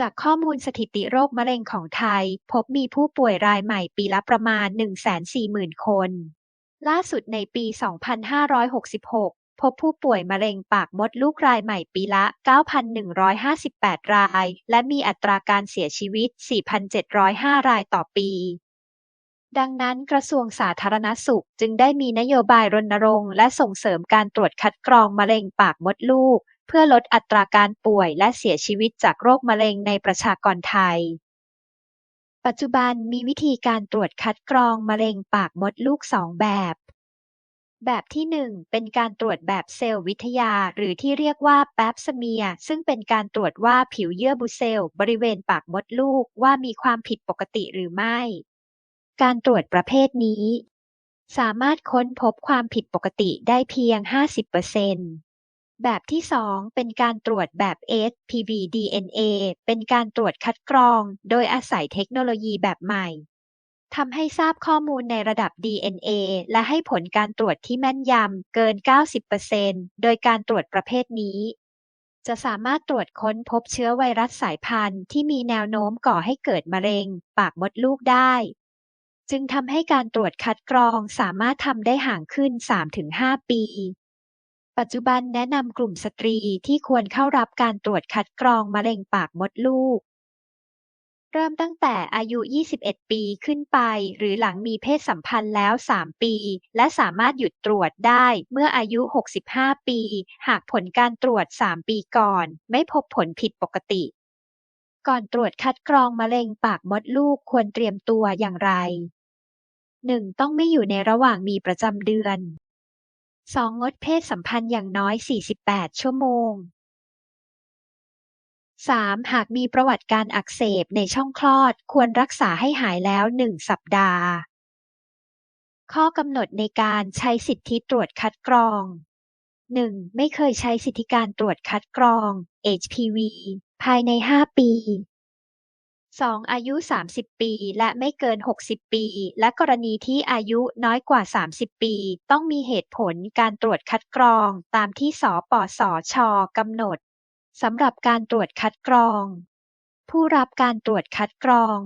จากข้อมูลสถิติโรคมะเร็งของไทย พบมีผู้ป่วยรายใหม่ปีละประมาณ 140,000 คน ล่าสุดในปี 2566 พบผู้ป่วยมะเร็งปากมดลูกรายใหม่ปีละ 9,158 ราย และมีอัตราการเสียชีวิต 4,705 รายต่อปีดังนั้นกระทรวงสาธารณสุขจึงได้มีนโยบายรณรงค์และส่งเสริมการตรวจคัดกรองมะเร็งปากมดลูก เพื่อลดอัตราการป่วยและเสียชีวิตจากโรคมะเร็งในประชากรไทย ปัจจุบันมีวิธีการตรวจคัดกรองมะเร็งปากมดลูกสองแบบ แบบที่ 1 เป็นการตรวจแบบเซลล์วิทยาหรือที่เรียกว่าแปปสเมีย ซึ่งเป็นการตรวจว่าผิวเยื่อบุเซลล์บริเวณปากมดลูกว่ามีความผิดปกติหรือไม่ การตรวจประเภทนี้สามารถค้นพบความผิดปกติได้เพียง 50% แบบที่ 2 เป็นการตรวจแบบ HPV DNA เป็นการตรวจคัดกรอง โดยอาศัยเทคโนโลยีแบบใหม่ทำให้ทราบข้อมูลในระดับ DNA และให้ผลการตรวจที่แม่นยำเกิน 90%โดยการตรวจประเภทนี้ จะสามารถตรวจค้นพบเชื้อไวรัสสายพันธุ์ที่มีแนวโน้มก่อให้เกิดมะเร็ง ปากมดลูกได้ จึงทำให้การตรวจคัดกรองสามารถทำได้ห่างขึ้น 3-5 ปี ปัจจุบันแนะนำกลุ่มสตรีที่ควรเข้ารับการตรวจคัดกรองมะเร็งปากมดลูก เริ่มตั้งแต่อายุ 21 ปีขึ้นไป หรือหลังมีเพศสัมพันธ์แล้ว 3 ปี และสามารถหยุดตรวจได้เมื่ออายุ 65 ปี หากผลการตรวจ 3 ปีก่อน ไม่พบผลผิดปกติ ก่อนตรวจคัดกรองมะเร็งปากมดลูกควรเตรียมตัวอย่างไร 1. ต้องไม่อยู่ในระหว่างมีประจำเดือน 2. งดเพศสัมพันธ์อย่างน้อย 48 ชั่วโมง 3. หากมีประวัติการอักเสบในช่องคลอดควรรักษาให้หายแล้ว 1 สัปดาห์ ข้อกำหนดในการใช้สิทธิตรวจคัดกรอง 1. ไม่เคยใช้สิทธิการตรวจคัดกรอง HPV ภายใน 5 ปี 2. อายุ 30 ปี และไม่เกิน 60 ปี และกรณีที่อายุน้อยกว่า 30 ปี ต้องมีเหตุผลการตรวจคัดกรอง ตามที่สปสช.กำหนดสำหรับการตรวจคัดกรอง ผู้รับการตรวจคัดกรอง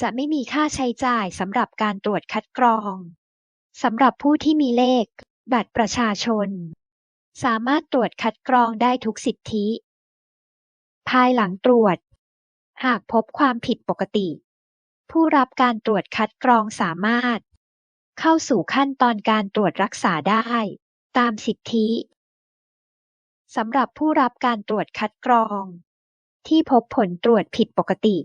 จะไม่มีค่าใช้จ่ายสำหรับการตรวจคัดกรองสำหรับผู้ที่มีเลข บัตรประชาชน สามารถตรวจคัดกรองได้ทุกสิทธิ ภายหลังตรวจ หากพบความผิดปกติ ผู้รับการตรวจคัดกรองสามารถ เข้าสู่ขั้นตอนการตรวจรักษาได้ ตามสิทธิสำหรับผู้รับการตรวจคัดกรอง ที่พบผลตรวจผิดปกติ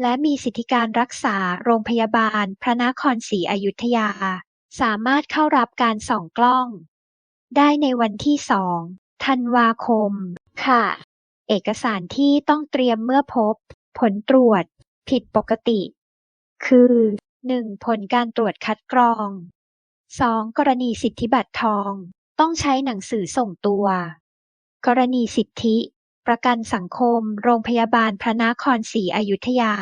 และมีสิทธิการรักษาโรงพยาบาลพระนครศรีอยุธยา สามารถเข้ารับการส่องกล้อง ได้ในวันที่ 2 ธันวาคม ค่ะ เอกสารที่ต้องเตรียมเมื่อพบ ผลตรวจ ผิดปกติ คือ 1. ผลการตรวจคัดกรอง 2. กรณีสิทธิบัตรทอง ต้องใช้หนังสือส่งตัว กรณีสิทธิ ประกันสังคม โรงพยาบาลพระนครศรีอยุธยา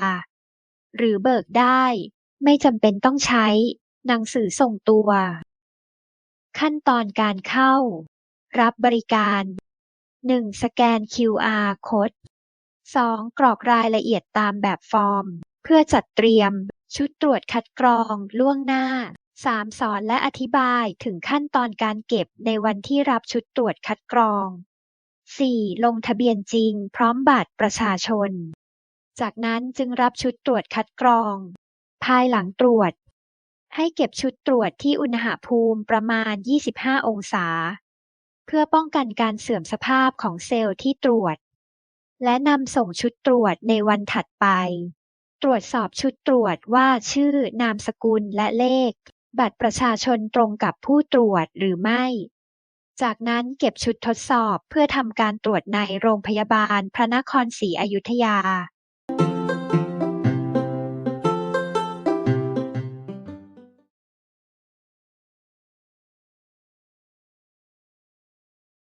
หรือเบิกได้ ไม่จำเป็นต้องใช้ หนังสือส่งตัว ขั้นตอนการเข้า รับบริการ 1. สแกน QR Code 2. กรอกรายละเอียดตามแบบฟอร์ม เพื่อจัดเตรียม ชุดตรวจคัดกรองล่วงหน้า 3. สอนและอธิบายถึงขั้นตอนการเก็บในวันที่รับชุดตรวจคัดกรอง 4. ลงทะเบียนจริง พร้อมบัตรประชาชน จากนั้นจึงรับชุดตรวจคัดกรอง ภายหลังตรวจ ให้เก็บชุดตรวจที่อุณหภูมิประมาณ 25 องศา เพื่อป้องกันการเสื่อมสภาพของเซลล์ที่ตรวจ และนำส่งชุดตรวจในวันถัดไป ตรวจสอบชุดตรวจว่าชื่อนามสกุลและเลข บัตรประชาชนตรงกับผู้ตรวจหรือไม่ จากนั้นเก็บชุดทดสอบเพื่อทำการตรวจในโรงพยาบาลพระนครศรีอยุธยา